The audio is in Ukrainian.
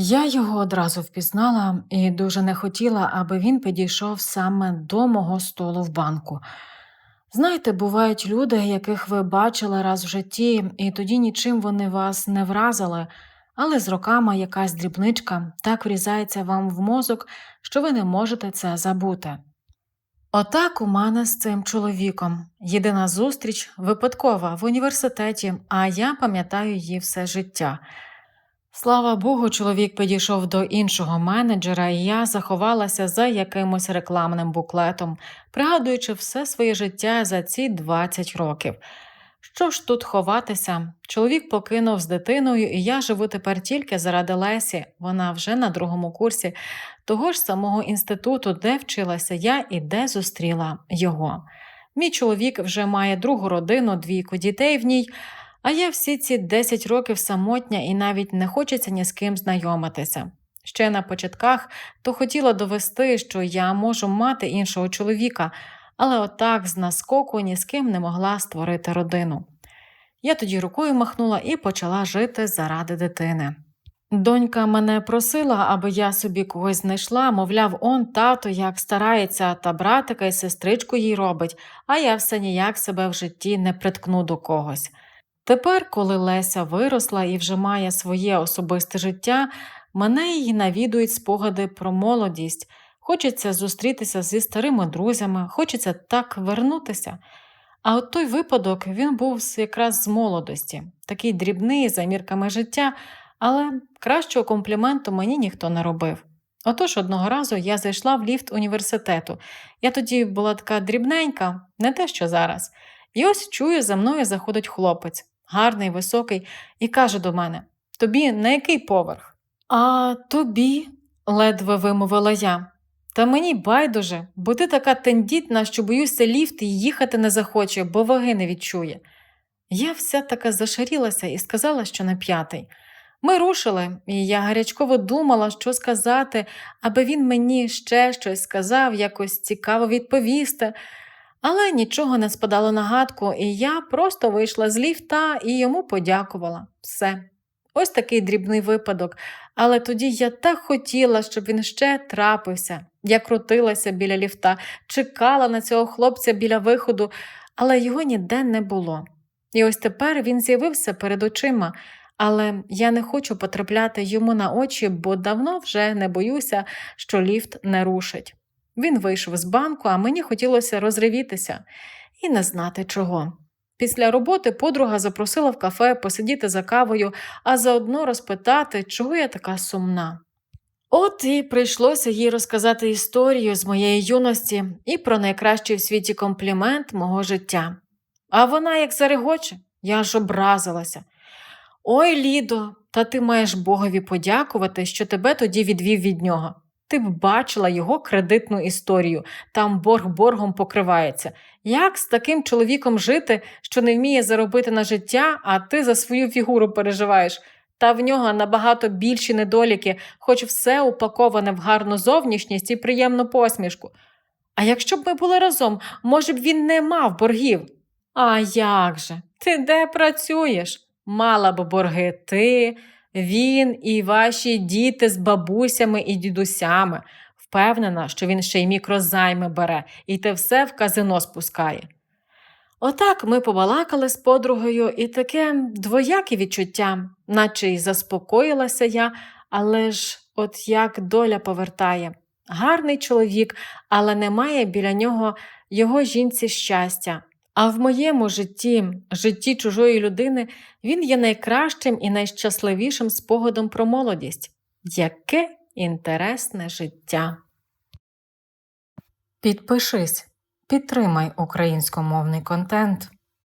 Я його одразу впізнала і дуже не хотіла, аби він підійшов саме до мого столу в банку. Знаєте, бувають люди, яких ви бачили раз в житті, і тоді нічим вони вас не вразили, але з роками якась дрібничка так врізається вам в мозок, що ви не можете це забути. Отак у мене з цим чоловіком. Єдина зустріч випадкова в університеті, а я пам'ятаю її все життя. Слава Богу, чоловік підійшов до іншого менеджера, і я заховалася за якимось рекламним буклетом, пригадуючи все своє життя за ці 20 років. Що ж тут ховатися? Чоловік покинув з дитиною, і я живу тепер тільки заради Лесі. Вона вже на другому курсі того ж самого інституту, де вчилася я і де зустріла його. Мій чоловік вже має другу родину, двійку дітей в ній. А я всі ці 10 років самотня і навіть не хочеться ні з ким знайомитися. Ще на початках то хотіла довести, що я можу мати іншого чоловіка, але отак з наскоку ні з ким не могла створити родину. Я тоді рукою махнула і почала жити заради дитини. Донька мене просила, аби я собі когось знайшла, мовляв, он тато як старається, та братика і сестричку їй робить, а я все ніяк себе в житті не приткну до когось. Тепер, коли Леся виросла і вже має своє особисте життя, мене її навідують спогади про молодість. Хочеться зустрітися зі старими друзями, хочеться так вернутися. А от той випадок він був якраз з молодості, такий дрібний за мірками життя, але кращого компліменту мені ніхто не робив. Отож одного разу я зайшла в ліфт університету. Я тоді була така дрібненька, не те, що зараз. І ось чую, за мною заходить хлопець гарний, високий, і каже до мене Тобі на який поверх? А тобі, ледве вимовила я. Та мені байдуже, бо ти така тендітна, що боюся ліфт і їхати не захоче, бо ваги не відчує. Я вся така зашарілася і сказала, що на п'ятий. Ми рушили, і я гарячково думала, що сказати, аби він мені ще щось сказав, якось цікаво відповісти. Але нічого не спадало на гадку, і я просто вийшла з ліфта і йому подякувала. Все. Ось такий дрібний випадок. Але тоді я так хотіла, щоб він ще трапився. Я крутилася біля ліфта, чекала на цього хлопця біля виходу, але його ніде не було. І ось тепер він з'явився перед очима, але я не хочу потрапляти йому на очі, бо давно вже не боюся, що ліфт не рушить. Він вийшов з банку, а мені хотілося розривітися і не знати чого. Після роботи подруга запросила в кафе посидіти за кавою, а заодно розпитати, чого я така сумна. От і прийшлося їй розказати історію з моєї юності і про найкращий в світі комплімент мого життя. А вона як зарегоче, я аж образилася. Ой, Лідо, та ти маєш Богові подякувати, що тебе тоді відвів від нього. Ти б бачила його кредитну історію, там борг боргом покривається. Як з таким чоловіком жити, що не вміє заробити на життя, а ти за свою фігуру переживаєш? Та в нього набагато більші недоліки, хоч все упаковане в гарну зовнішність і приємну посмішку. А якщо б ми були разом, може б він не мав боргів? А як же? Ти де працюєш? Мала б борги ти. Він і ваші діти з бабусями і дідусями. Впевнена, що він ще й мікрозайми бере і те все в казино спускає. Отак ми побалакали з подругою і таке двояке відчуття, наче й заспокоїлася я, але ж от як доля повертає. Гарний чоловік, але немає біля нього його жінці щастя, а в моєму житті, житті чужої людини, він є найкращим і найщасливішим спогадом про молодість. Яке інтересне життя. Підпишись, підтримай українськомовний контент.